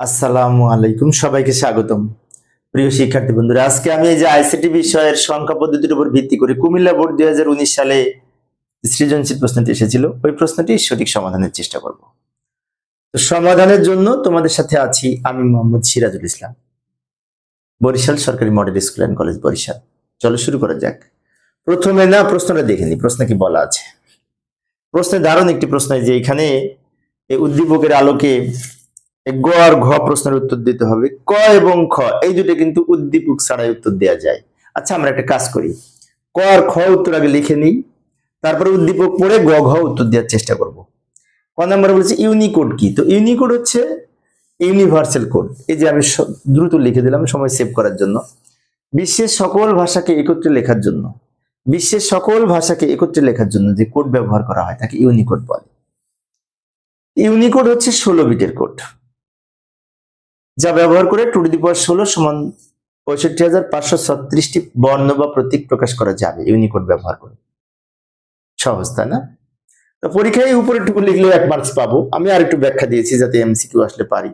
আসসালামু আলাইকুম, সবাইকে স্বাগতম। প্রিয় শিক্ষার্থী বন্ধুরা, আজকে আমি এই যে আইসিটি বিষয়ের সংখ্যা পদ্ধতির উপর ভিত্তি করে কুমিল্লা বোর্ড দুই হাজার উনিশ সালে সৃজনশীল প্রশ্নটি এসেছিল। ওই প্রশ্নটি সঠিক সমাধানের চেষ্টা করব। তো সমাধানের জন্য তোমাদের সাথে আছি আমি মোহাম্মদ সিরাজুল ইসলাম, বরিশাল সরকারি model school and college Barishal. চলো শুরু করা যাক। প্রথমে না, প্রশ্নটা দেখে নি, প্রশ্ন কি বলা আছে? প্রশ্নে দারুণ একটি প্রশ্ন যে এখানে উদ্দীপকের আলোকে গ ঘ প্রশ্নের উত্তর দিতে হবে। ক এবং খ, এই দুটো কিন্তু উদ্দীপক ছাড়াই উত্তর দেওয়া যায়। আচ্ছা আমরা একটা কাজ করি। ক আর খ উত্তর আগে লিখে নিই, তারপরে উদ্দীপক পড়ে গ, ঘ উত্তর দেওয়ার চেষ্টা করব। ক নাম্বার বলছে ইউনিকোড কি? তো ইউনিকোড হচ্ছে ইউনিভার্সাল কোড। এই যে আমি দ্রুত লিখে দিলাম, সময় সেভ করার জন্য। বিশ্বের সকল ভাষাকে একত্রে লেখার জন্য। বিশ্বের সকল ভাষাকে একত্রে লেখার জন্য যে কোড ব্যবহার করা হয়, তাকে ইউনিকোড বলে। ইউনিকোড হচ্ছে ষোলো বিটের কোড। যা ব্যবহার করে টু দি পাওয়ার ষোলো সমান পঁয়ষট্টি হাজার পাঁচশো ছত্রিশটি বর্ণ বা প্রতীক প্রকাশ করা যাবে, ইউনিকোড ব্যবহার করে। সহজ, তাই না? তো পরীক্ষায় উপরে টুকু লিখলেও এক মার্কস পাবো। আমি আর একটু ব্যাখ্যা দিয়েছি যাতে এমসিকিউ আসলে পারি।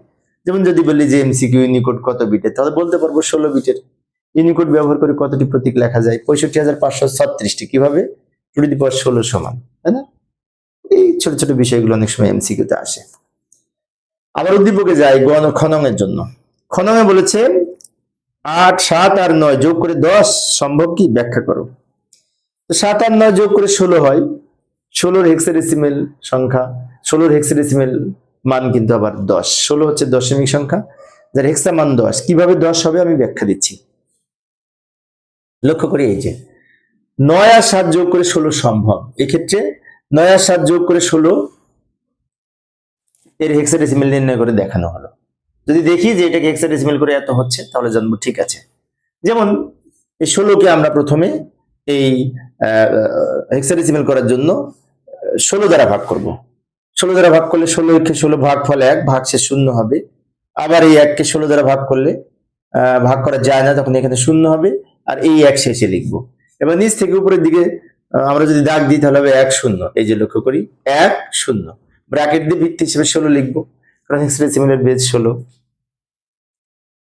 যেমন যদি বলি যে এমসিকিউ ইউনিকোড কত বিটের তাহলে বলতে পারব ষোলো বিটের ইউনিকোড ব্যবহার করে কতটি প্রতীক লেখা যায়? পঁয়ষট্টি হাজার পাঁচশো ছত্রিশটি। কীভাবে? টু দি পাওয়ার ষোলো সমান, তাই না? এই ছোট ছোট বিষয়গুলো অনেক সময় এমসিকিউতে আসে। আবার উদ্দীপকে যায় গণ খননের জন্য। খননে বলেছে, আট, সাত আর নয় যোগ করে দশ সম্ভব কি? ব্যাখ্যা করো। তো সাত আর নয় যোগ করে ষোলো হয়। ষোলোর হেক্সাডেসিমেল সংখ্যা, ষোলোর হেক্সাডেসিমেল মান কিন্তু আবার দশ। ষোলো হচ্ছে দশমিক সংখ্যা, যার হেক্সা মান দশ। কীভাবে দশ হবে আমি ব্যাখ্যা দিচ্ছি। লক্ষ্য করি এই যে, নয় আর সাত যোগ করে ষোলো সম্ভব। এক্ষেত্রে নয় আর সাত যোগ করে ষোলো এর হেক্সাডেসিমেল নির্ণয় করে দেখানো হলো। যদি দেখি যে এটাকে হেক্সাডেসিমেল করে এত হচ্ছে, তাহলে জানব ঠিক আছে। যেমন এই ষোলোকে আমরা প্রথমে এই হেক্সাডেসিমেল করার জন্য ষোলো দ্বারা ভাগ করব। ষোলো দ্বারা ভাগ করলে ষোলো একে ষোলো ভাগ ফল এক ভাগ সে শূন্য হবে। আবার এই এককে ষোলো দ্বারা ভাগ করলে ভাগ করা যায় না, তখন এখানে শূন্য হবে। আর এই এক শেষে লিখব। এবার নিচ থেকে উপরের দিকে আমরা যদি দাগ দিই, তাহলে হবে এক শূন্য। এই যে লক্ষ্য করি, এক শূন্য। ব্র্যাকেট দিয়ে ভিত্তি হিসেবে ষোলো লিখব। হেক্সাডেসিমেলের বেজ ষোলো।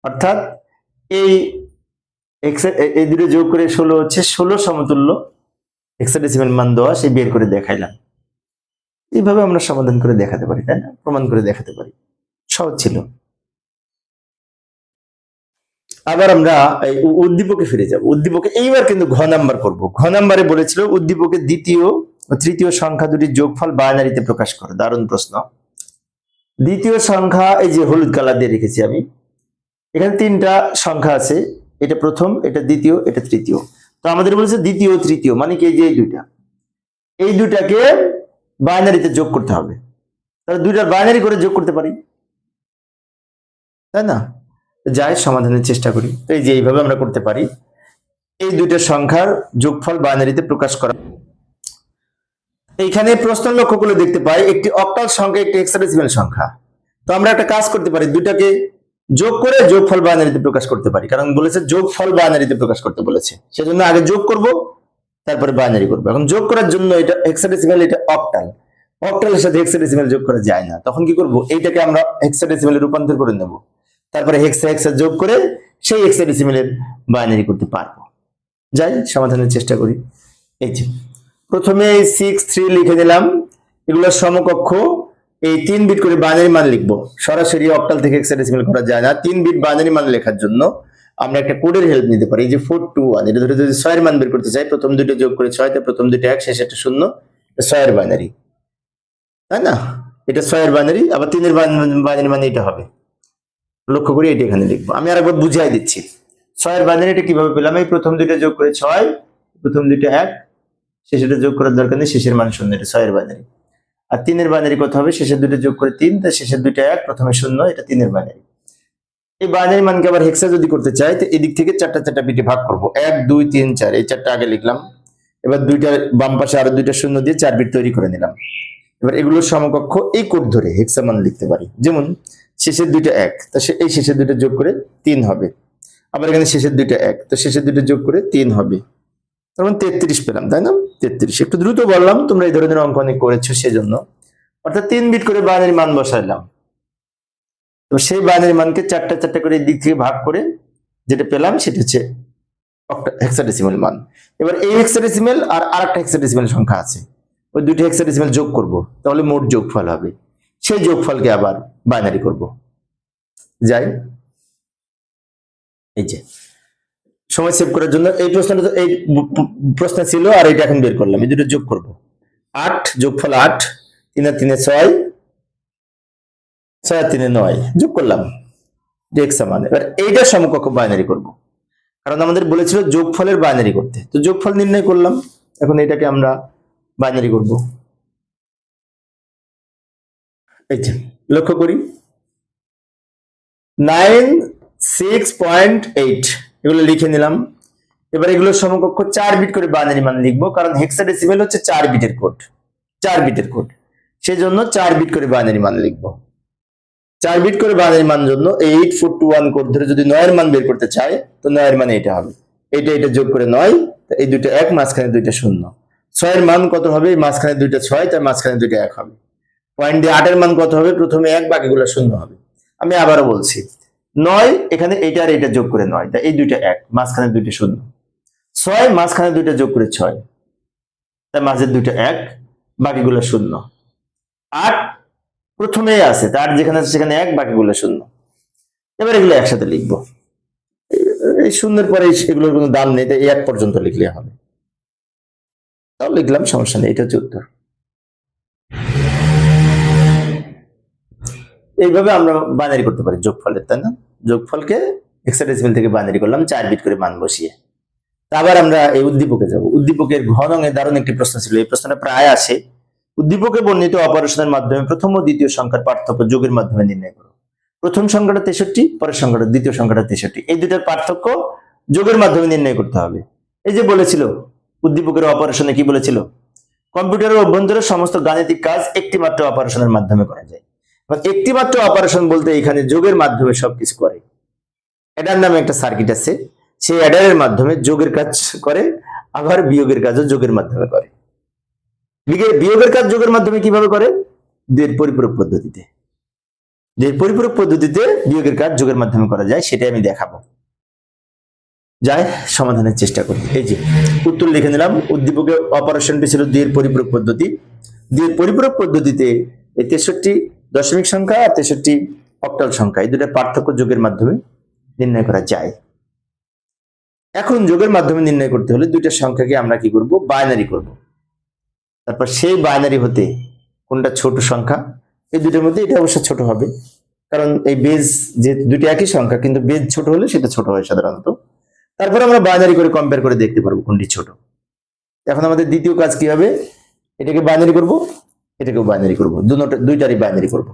অর্থাৎ এই এই দুটো যোগ করে ষোলো হচ্ছে ষোলো সমতুল্য হেক্সাডেসিমেল মান দেওয়া সেই বের করে দেখাইলাম। এইভাবে আমরা সমাধান করে দেখাতে পারি, তাই না? প্রমাণ করে দেখাতে পারি। সহজ ছিল। আবার আমরা উদ্দীপকে ফিরে যাব। উদ্দীপকে এইবার কিন্তু ঘ নাম্বার করব। ঘ নাম্বারে বলেছিল উদ্দীপকে দ্বিতীয় তৃতীয় সংখ্যা দুটির যোগফল বাইনারিতে প্রকাশ করো। দারুণ প্রশ্ন। দ্বিতীয় সংখ্যা, এই যে হলুদ কালার দিয়ে রেখেছি আমি, এখানে তিনটা সংখ্যা আছে। এটা প্রথম, এটা দ্বিতীয়, এটা তৃতীয়। তো আমাদের বলেছে দ্বিতীয় তৃতীয় মানে কি এই যে এই দুইটা? এই দুইটাকে বাইনারিতে যোগ করতে হবে। তাহলে দুইটার বাইনারি করে যোগ করতে পারি? তাই না? যাই, সমাধানের চেষ্টা করি। তো এই যে এইভাবে আমরা করতে পারি। এই দুইটা সংখ্যার যোগফল বাইনারিতে প্রকাশ করা এইখানে প্রশ্ন লক্ষ্য করলে দেখতে পাই। একটি অক্টাল সংখ্যা, একটি হেক্সাডেসিমেল সংখ্যা। তো আমরা একটা কাজ করতে পারি, দুইটাকে যোগ করে যোগফল বাইনারিতে প্রকাশ করতে পারি। কারণ বলেছে যোগফল বাইনারিতে প্রকাশ করতে বলেছে। সেজন্য আগে যোগ করব, তারপরে বাইনারি করব। এখন যোগ করার জন্য এটা হেক্সাডেসিমেল এটা অক্টাল অক্টালের সাথে হেক্সাডেসিমেল যোগ করা যায় না। তখন কি করব, এইটাকে আমরা হেক্সাডেসিমেলে রূপান্তর করে নেব। তারপরে হেক্সা হেক্সা যোগ করে সেই হেক্সাডেসিমেলের বাইনারি করতে পারব। যাই, সমাধানের চেষ্টা করি। এই যে। প্রথমে সিক্স থ্রি লিখে দিলাম। এগুলোর সমকক্ষ। এই তিন বিট করে বাইনারি মান লিখব। সরাসরি অক্টাল থেকে হেক্সাডেসিমেল করা যায় না। তিন বিট বাইনারি মান লেখার জন্য আমরা একটা কোডের হেল্প নিতে পারি। যে ফোর টু ওয়ান এটা ধরে যদি ছয়ের মান বের করতে চাই, প্রথম দুটো যোগ করে ছয়তে প্রথম দুটো এক, শেষে একটা শূন্য। ছয়ের বাইনারি তাই না? এটা ছয়ের বাইনারি আবার তিনের বাইনারি মানে এটা হবে। লক্ষ্য করি এটা এখানে লিখব। আমি আরেকবার বুঝাই দিচ্ছি। ছয়ের বাইনারি এটা কীভাবে পেলাম? এই প্রথম দুটো যোগ করে ছয়, প্রথম দুটো এক। শেষেটা যোগ করার দরকার নেই, শেষের মান শূন্য, এটা ছয়ের বাইনারি আর তিনের বাইনারি কত হবে? শেষের দুটো যোগ করে তিন তার শেষের দুইটা এক, প্রথমে শূন্য, এটা তিনের বাইনারি এই বাইনারি মানকে আবার হেক্সা যদি করতে চাই, তো এদিক থেকে চারটা চারটা বিটে ভাগ করব। এক, দুই, তিন, চার, এই চারটা আগে লিখলাম। এবার দুইটা বাম পাশে আরও দুইটা শূন্য দিয়ে চার বিট তৈরি করে নিলাম। এবার এগুলোর সমকক্ষ এই কোড ধরে হেক্সা মান লিখতে পারি। যেমন, শেষের দুইটা এক, তা এই শেষের দুইটা যোগ করে তিন হবে। আবার এখানে শেষের দুইটা এক, তো শেষের দুইটা যোগ করে তিন হবে। তখন তেত্রিশ পেলাম, তাই না? তেত্রিশ। একটু দ্রুত বললাম, তোমরা এই ধরনের অঙ্ক অনেক করেছ সেজন্য। অর্থাৎ তিন বিট করে বাইনারি মান বসাইলাম। তো সেই বাইনারি মানকে চারটা চারটা করে দিক থেকে ভাগ করে যেটা পেলাম সেটা হচ্ছে হেক্সাডেসিমাল মান। এবার এই হেক্সাডেসিমাল আর আরেকটা হেক্সাডেসিমাল সংখ্যা আছে। ওই দুইটা হেক্সাডেসিমাল যোগ করব, তাহলে মোট যোগফল হবে। সেই যোগফলকে আবার বাইনারি করব। যাই। এই যে। সময় সেভ করার জন্য এই প্রশ্নটা এই প্রশ্ন ছিল আর এটা এখন বের করলাম। এই দুটো যোগ করব। আট, যোগফল আট, তিন আর তিনে ছয় ছয় আর তিনে নয়। যোগ করলাম। এক্স সমান। এবার এইটার সমকক্ষ বাইনারি করব। কারণ আমাদের বলেছিল যোগফলের বাইনারি করতে। তো যোগফল নির্ণয় করলাম। এখন এটাকে আমরা বাইনারি করব। এই যে, লক্ষ্য করি। Nine, six point eight. এগুলো লিখে নিলাম। এবার এগুলো সমকক্ষ চার বিট করে বাইনারি মান লিখব, কারণ হেক্সাডেসিমেল হচ্ছে চার বিটের কোড চার বিটের কোড সেই জন্য চার বিট করে বাইনারি মান লিখব। চার বিট করে বাইনারি মান জন্য eight four two one code ধরে যদি নয়ের মান বের করতে চাই তো নয়ের মান এটা হবে। এটা এটা যোগ করে নয় এই দুটো এক, মাঝখানে দুইটা শূন্য। ছয়ের মান কত হবে? মাঝখানে দুইটা ছয়, তার মাঝখানে দুইটা এক হবে। পয়েন্ট দিয়ে আটের মান কত হবে? প্রথমে এক, বাকিগুলো শূন্য হবে। আমি আবারও বলছি নয়, এখানে এটা আর এটা যোগ করে নয়। তা এই দুইটা এক, মাঝখানে দুইটা শূন্য। ছয়, মাঝখানে দুইটা যোগ করে ছয়। তার মাঝের দুইটা এক, বাকিগুলো শূন্য। আট প্রথমে আছে তার যেখানে আছে সেখানে এক, বাকিগুলো শূন্য। এবার এগুলো একসাথে লিখব। এই- শূন্যের পরে এগুলোর কোনো দাম নেই, তাই এক পর্যন্ত লিখলে হবে। তাও লিখলাম, সমস্যা নেই, এটা হচ্ছে উত্তর। এইভাবে আমরা বাইনারি করতে পারি যোগফলের, তাই না? যোগফলকে এক্সাডেসিমেল থেকে বাইনারি করলাম, চার বিট করে মান বসিয়ে। আবার আমরা এই উদ্দীপকে যাব। উদ্দীপকের ঘন এ দারুণ একটি প্রশ্ন ছিল, এই প্রশ্নটা প্রায় আসে উদ্দীপকে বর্ণিত অপারেশনের মাধ্যমে প্রথম ও দ্বিতীয় সংখ্যার পার্থক্য যোগের মাধ্যমে নির্ণয় করো। প্রথম সংখ্যাটা তেষট্টি, পরের সংখ্যাটা, দ্বিতীয় সংখ্যাটা তেষট্টি। এই দুটার পার্থক্য যোগের মাধ্যমে নির্ণয় করতে হবে। এই যে বলেছিল, উদ্দীপকের অপারেশনে কি বলেছিল? কম্পিউটারের অভ্যন্তরে সমস্ত গাণিতিক কাজ একটি মাত্র অপারেশনের মাধ্যমে করা যায়। একটি মাত্র অপারেশন বলতে এখানে যোগের মাধ্যমে সবকিছু করে। অ্যাডার নামে একটা সার্কিট আছে, সেই অ্যাডারের মাধ্যমে যোগের কাজ করে, আবার বিয়োগের কাজও যোগের মাধ্যমে করে। বিয়োগের কাজ যোগের মাধ্যমে কীভাবে করে? দুয়ের পরিপূরক পদ্ধতিতে। দুয়ের পরিপূরক পদ্ধতিতে বিয়োগের কাজ যোগের মাধ্যমে করা যায়, সেটাই আমি দেখাবো। যাই, সমাধানের চেষ্টা করি। এই যে, উত্তর লিখে নিলাম। উদ্দীপকের অপারেশনটি ছিল দুয়ের পরিপূরক পদ্ধতি। দুয়ের পরিপূরক পদ্ধতিতে এই তেষট্টি দশমিক সংখ্যা আর তেষট্টি অক্টাল সংখ্যা। এই দুটার পার্থক্য যোগের মাধ্যমে নির্ণয় করা যায়। এখন যোগের মাধ্যমে নির্ণয় করতে হলে দুইটা সংখ্যাকে আমরা কি করব? বাইনারি করব। তারপর সেই বাইনারি হতে কোনটা ছোট সংখ্যা? এই দুটোর মধ্যে এটা অবশ্য ছোট হবে। কারণ এই বেজ যে দুটো একই সংখ্যা, কিন্তু বেজ ছোট হলে সেটা ছোট হয় সাধারণত। তারপর আমরা বাইনারি করে কম্পেয়ার করে দেখতে পারব কোনটি ছোট। এখন আমাদের দ্বিতীয় কাজ কি হবে? এটাকে বাইনারি করব। এটাকেও বাইনারি করব। দুইটারই বাইনারি করব।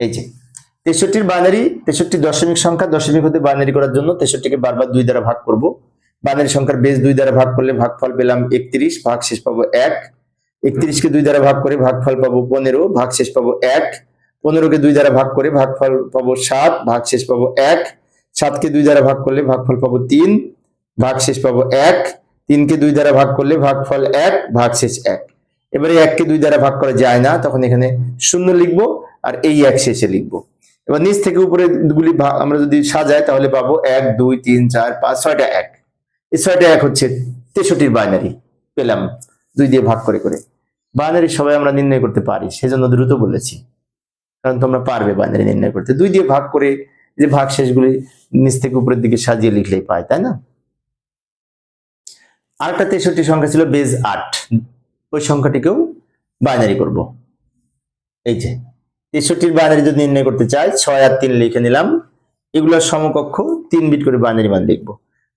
এই যে, তেষট্টির বাইনারি তেষট্টি দশমিক সংখ্যা, দশমিক হতে বাইনারি করার জন্য তেষট্টিকে বারবার দুই দ্বারা ভাগ করব। বাইনারি সংখ্যার বেজ দুই দ্বারা ভাগ করলে ভাগফল পেলাম একত্রিশ ভাগ শেষ পাবো এক। একত্রিশকে দুই দ্বারা ভাগ করে ভাগফল পাবো পনেরো ভাগ শেষ পাবো এক। পনেরোকে দুই দ্বারা ভাগ করে ভাগফল পাবো সাত ভাগ শেষ পাবো এক। সাতকে দুই দ্বারা ভাগ করলে ভাগফল পাবো তিন। ভাগ শেষ পাবো এক। তিনকে দুই দ্বারা ভাগ করলে ভাগফল এক ভাগ শেষ এক। এবারে এককে দুই দ্বারা ভাগ করা যায় না, তখন এখানে শূন্য লিখব আর এই এক শেষে লিখব। এবার নিচ থেকে উপরে গুলি আমরা যদি সাজাই, তাহলে পাবো এক, দুই, তিন, চার, পাঁচ, ছয়টা এক। এই ছয়টা এক হচ্ছে তেষট্টির বাইনারি পেলাম দুই দিয়ে ভাগ করে করে। বাইনারি সবাই আমরা নির্ণয় করতে পারি, সেজন্য দ্রুত বলেছি। কারণ তোমরা পারবে বাইনারি নির্ণয় করতে। দুই দিয়ে ভাগ করে যে ভাগ শেষগুলি নিচ থেকে উপরের দিকে সাজিয়ে লিখলেই পায়, তাই না? আরেকটা তেষট্টি সংখ্যা ছিল বেজ আট। ওই সংখ্যাটিকেও বাইনারি করব। এই যে, তেষট্টির বাইনারি যদি নির্ণয় করতে চাই, ছয় আর তিন লিখে নিলাম। এগুলোর সমকক্ষ তিন বিট করে বাইনারি মান লিখব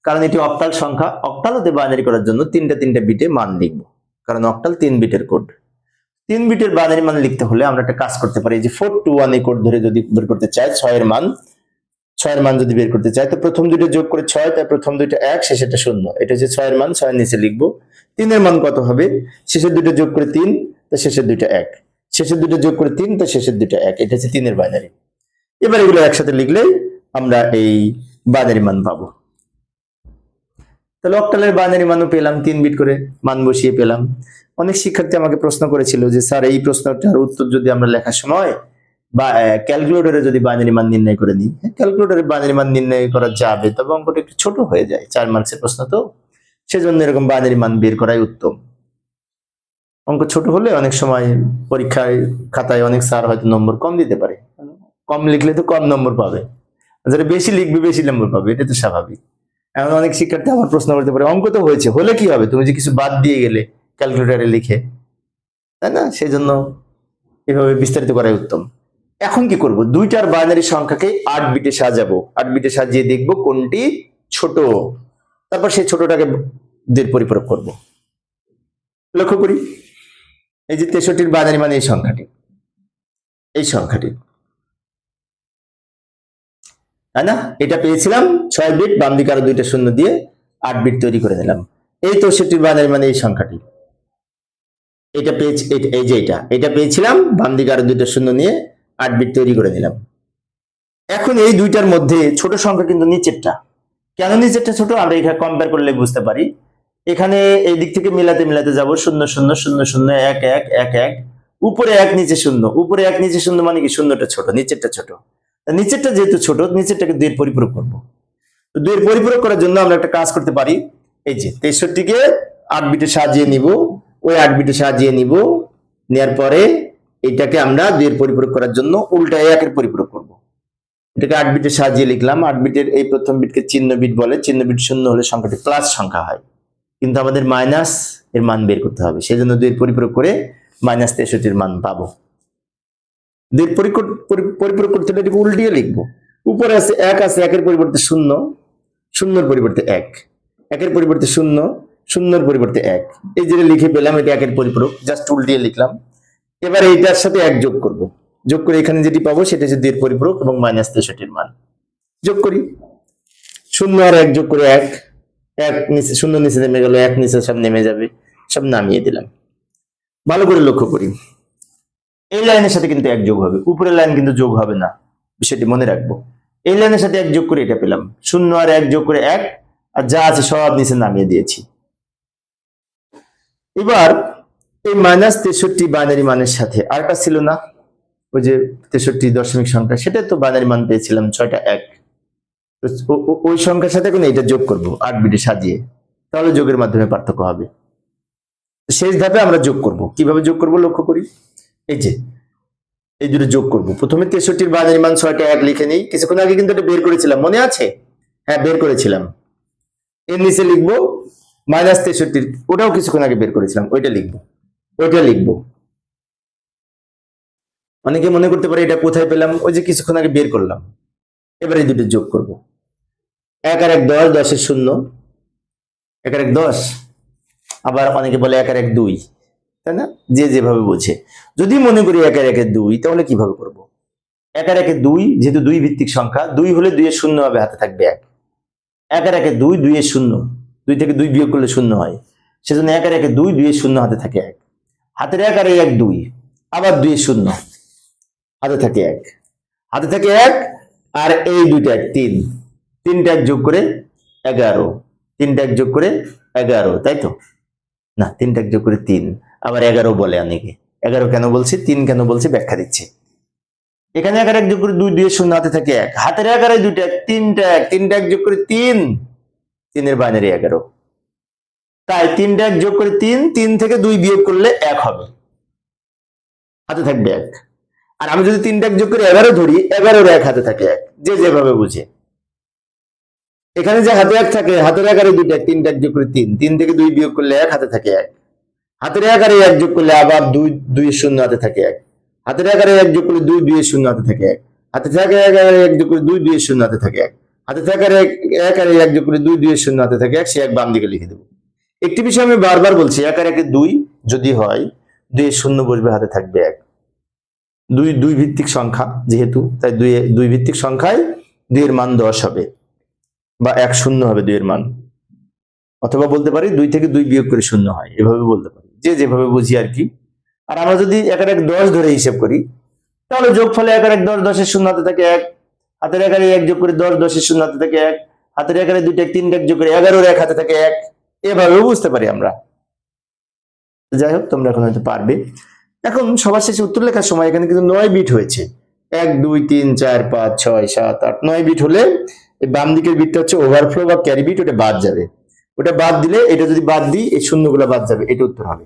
কারণ এটি অক্টাল সংখ্যা অক্টাল হতে বাইনারি করার জন্য তিনটা তিনটা বিটে মান লিখব কারণ অক্টাল তিন বিটের কোড তিন বিটের বাইনারি মান লিখতে হলে আমরা একটা কাজ করতে পারি যে ফোর টু ওয়ান এই কোড ধরে যদি বের করতে চাই, ছয়ের মান ছয়ের মান যদি বের করতে চাই, তো প্রথম দুইটা যোগ করে ছয়, তাই প্রথম দুইটা এক, শেষেরটা শূন্য। এটা হচ্ছে ছয়ের মান, ছয়ের নিচে লিখব। তিনের মান কত হবে? শেষের দুইটা যোগ করে তিন, তো শেষের দুইটা এক। শেষের দুইটা যোগ করে তিন, তো শেষের দুইটা এক। এটা হচ্ছে তিনের বাইনারি এবার এগুলো একসাথে লিখলেই আমরা এই বাইনারি মান পাবো। তাহলে অক্টালের বাইনারি মানও পেলাম, তিন বিট করে মান বসিয়ে পেলাম। অনেক শিক্ষার্থী আমাকে প্রশ্ন করেছিল যে, স্যার, এই প্রশ্নটার উত্তর যদি আমরা লেখার সময় বা ক্যালকুলেটরে যদি বাইনারি মান নির্ণয় করে নিই? ক্যালকুলেটরে বাইনারি মান নির্ণয় করা যাবে, তবে অঙ্কটা একটু ছোট হয়ে যায়, চার মার্কসের প্রশ্ন তো। সেজন্য এরকম বাইনারি মান বের করাই উত্তম। অঙ্ক ছোট হলে অনেক সময় পরীক্ষায়, খাতায় অনেক স্যার হয়তো নম্বর কম দিতে পারে। কম লিখলে তো কম নম্বর পাবে। যারা বেশি লিখবে, বেশি নম্বর পাবে এটা তো স্বাভাবিক। এখন অনেক শিক্ষার্থী আমার প্রশ্ন করতে পারে, অঙ্ক তো হয়েছে, হলে কি হবে? তুমি যে কিছু বাদ দিয়ে গেলে ক্যালকুলেটারে লিখে, তাই না? সেই জন্য এভাবে বিস্তারিত করাই উত্তম। এখন কি করব? দুইটার বাইনারি সংখ্যাকে আট বিটে সাজাবো। আট বিটে সাজিয়ে দেখব কোনটি ছোট। তারপর সেই ছোটটাকে দুইয়ের পরিপূরক করব। লক্ষ্য করি, এই যে তেষট্টির বাইনারি মানে এই সংখ্যাটি। এই সংখ্যাটি। তাই না? এটা পেয়েছিলাম ছয় বিট বাম দিকে আরও দুইটা শূন্য দিয়ে আট বিট তৈরি করে নিলাম। এই তেষট্টির বাজারি মানে এই সংখ্যাটি। এটা পেয়েছি, এই যে এটা। এটা পেয়েছিলাম, বাম দিকে আরও দুইটা শূন্য নিয়ে আট বিট তৈরি করে নিলাম। এখন এই দুইটার মধ্যে ছোট সংখ্যা কিন্তু নিচেরটা। কেন নিচেরটা ছোট? আমরা এখানে কম্পেয়ার করলে বুঝতে পারি। এখানে এই দিক থেকে মিলাতে মিলাতে যাব, শূন্য শূন্য শূন্য শূন্য, এক এক এক এক। উপরে এক, নিচে শূন্য। উপরে এক, নিচে শূন্য মানে কি? শূন্যটা ছোট, নিচেরটা ছোট। নিচেরটা যেহেতু ছোট, নিচেরটাকে দুইয়ের পরিপূরক করব। তো দুইয়ের পরিপূরক করার জন্য আমরা একটা কাজ করতে পারি। এই যে তেষট্টিকে আট বিটে সাজিয়ে নিব। ওই আট বিটে সাজিয়ে নিব। নেওয়ার পরে এটাকে আমরা দুইয়ের পরিপূরক করার জন্য উল্টা একের পরিপূরক করব। এটাকে আট বিটে সাজিয়ে লিখলাম। আট বিটের এই প্রথম বিটকে চিহ্ন বিট বলে। চিহ্ন বিট শূন্য হলে সংখ্যাটি প্লাস সংখ্যা হয়। কিন্তু আমাদের মাইনাস এর মান বের করতে হবে। সেই জন্য দুইয়ের পরিপূরক করে মাইনাস তেষট্টির মান পাবো। দুইয়ের পরিপূরক করতে হলে এটাকে উল্টিয়ে লিখব। উপরে আছে এক, আছে একের পরিবর্তে শূন্য। শূন্যর পরিবর্তে এক। একের পরিবর্তে শূন্য। শূন্যর পরিবর্তে এক। এই যেটা লিখে পেলাম, এটা একের পরিপূরক। জাস্ট উল্টিয়ে লিখলাম। এবার এইটার সাথে এক যোগ করব। যোগ করে এখানে যেটি পাবো সেটা হচ্ছে দুইয়ের পরিপূরক এবং মাইনাস তেষট্টির মান। যোগ করি। শূন্য আর এক যোগ করে এক। এক নিচে, শূন্য নিচে নেমে গেল, এক নিচে সব নেমে যাবে, সব নামিয়ে দিলাম। ভালো করে লক্ষ্য করি। এই লাইনের সাথে কিন্তু এক যোগ হবে। উপরের লাইন কিন্তু যোগ হবে না, বিষয়টি মনে রাখব। এই লাইনের সাথে এক যোগ করে এটা পেলাম। শূন্য আর এক যোগ করে এক, আর যা আছে সব নিচে নামিয়ে দিয়েছি। এবার এই মাইনাস তেষট্টি বাইনারি মানের সাথে আরেকটা ছিল না। ওই যে তেষট্টি দশমিক সংখ্যা, সেটা তো বাইনারি মান পেয়েছিলাম ছয়টা এক। ওই সংখ্যার সাথে এখন এটা যোগ করব, আট বিটে সাজিয়ে। তাহলে যোগের মাধ্যমে পার্থক্য হবে। শেষ ধাপে আমরা যোগ করব। কীভাবে যোগ করব লক্ষ্য করি? এই যে, এই দুটো যোগ করব। প্রথমে তেষট্টির বাইনারি মান ছয়টা এক লিখে নিই। কিছুক্ষণ আগে কিন্তু এটা বের করেছিলাম, মনে আছে? হ্যাঁ বের করেছিলাম। এর নিচে লিখব মাইনাস তেষট্টির, ওটাও কিছুক্ষণ আগে বের করেছিলাম, ওইটা লিখব। ওইটা লিখব। অনেকে মনে করতে পারে এটা কোথায় পেলাম? ওই যে কিছুক্ষণ আগে বের করলাম। এবারে দুটো যোগ করব। এক আর এক দশ দশের শূন্য। এক আর এক দশ। আবার অনেকে বলে এক আর এক দুই। তাই না? যে যেভাবে বোঝে। যদি মনে করি এক আর একে দুই, তাহলে কীভাবে করব? এক আর একে দুই, যেহেতু দুই ভিত্তিক সংখ্যা, দুই হলে দুইয়ের শূন্য হবে, হাতে থাকবে এক। এক আর একে দুই দুইয়ের শূন্য। দুই থেকে দুই বিয়োগ করলে শূন্য হয়। সেজন্য এক আর একে দুই দুইয়ের শূন্য, হাতে থাকে এক। হাতের এক আর এক, দুই। আবার দুইয়ের শূন্য। হাতে থাকে এক। হাতে থাকে এক আর এই দুইটা এক, তিন। তিনটা এক যোগ করে এগারো। তিনটা এক যোগ করে এগারো, তাই তো? না, তিনটা এক যোগ করে তিন। আবার এগারো বলে অনেকে। এগারো কেন বলছি? তিন কেন বলছি? ব্যাখ্যা দিচ্ছি। এখানে এগারো এক যোগ করে দুই দুইয়ের শূন্য হাতে থাকে এক। হাতের এগারো, দুইটা এক, তিনটা এক। তিনটা এক যোগ করে তিন। তিনের বাইনারি এগারো। তাই তিনটা এক যোগ করে তিন তিন থেকে দুই বিয়োগ করলে এক হবে। হাতে থাকবে এক। আর আমি যদি তিনটা যোগ করে এগারো ধরি এগারোর এক হাতে থাকে এক। যে যেভাবে বুঝে। এখানে যে হাতে এক থাকে, হাতের এগারো দুইটা, তিনটা যোগ করে তিন। তিন থেকে দুই বিয়োগ করলে এক, হাতে থাকে এক। হাতের এগারো এক যোগ করলে আবার দুই দুই শূন্য হাতে থাকে এক। হাতের এগারো এক যোগ করলে দুই দুই শূন্য হাতে থাকে এক। হাতে থাকে এগারো এক যোগ করে দুই দুই শূন্য হাতে থাকে এক। হাতে থাকে এক আর এক যোগ করে দুই দুই শূন্য হাতে থাকে এক, সে এক বাম দিকে লিখে দেবো। একটি বিষয় আমি বারবার বলছি, এক আর একে দুই যদি হয়, দুই শূন্য বসবে, হাতে থাকবে এক। দুই দুই ভিত্তিক সংখ্যা যেহেতু, তাই দুই দুই ভিত্তিক সংখ্যায় দুইয়ের মান দশ হবে বা এক শূন্য হবে দুইয়ের মান। অথবা বলতে পারি দুই থেকে দুই বিয়োগ করে শূন্য হয়, এভাবে বলতে পারি। যে যেভাবে বুঝি আর কি। আর আমরা যদি এক আর এক দশ ধরে হিসেব করি, তাহলে যোগ ফলে এক আর এক দশ, দশের শূন্য হাতে থাকে এক, হাতের একারে এক যোগ করে দশ, দশের শূন্য হাতে থাকে এক, হাতের একারে দুইটা এক তিনটা এক যোগ করে এগারোর এক হাতে থাকে এক, এভাবেও বুঝতে পারি আমরা। যাই হোক, তোমরা এখন হয়তো পারবে। এখন সবার শেষে উত্তর লেখার সময়, এখানে কিন্তু নয় বিট হয়েছে। এক, দুই, তিন, চার, পাঁচ, ছয়, সাত, আট, নয় বিট হলে বাম দিকের বিটটা হচ্ছে ওভারফ্লো বা ক্যারি বিট ওটা বাদ যাবে। ওটা বাদ দিলে এটা যদি বাদ দিই, এই শূন্যগুলো বাদ যাবে, এটা উত্তর হবে।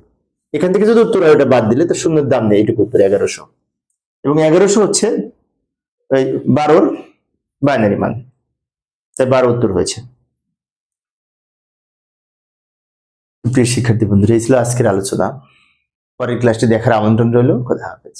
এখান থেকে যদি উত্তর হয়, ওটা বাদ দিলে তো শূন্যের দাম নেই, এটুকু উত্তর, এগারোশো। এবং এগারোশো হচ্ছে ওই বারোর বাইনারি মান। তাই বারো উত্তর হয়েছে। প্রিয় শিক্ষার্থী বন্ধুরা, এই ছিল আজকের আলোচনা। পরের ক্লাসটি দেখার আমন্ত্রণ রইল। কথা হাফেজ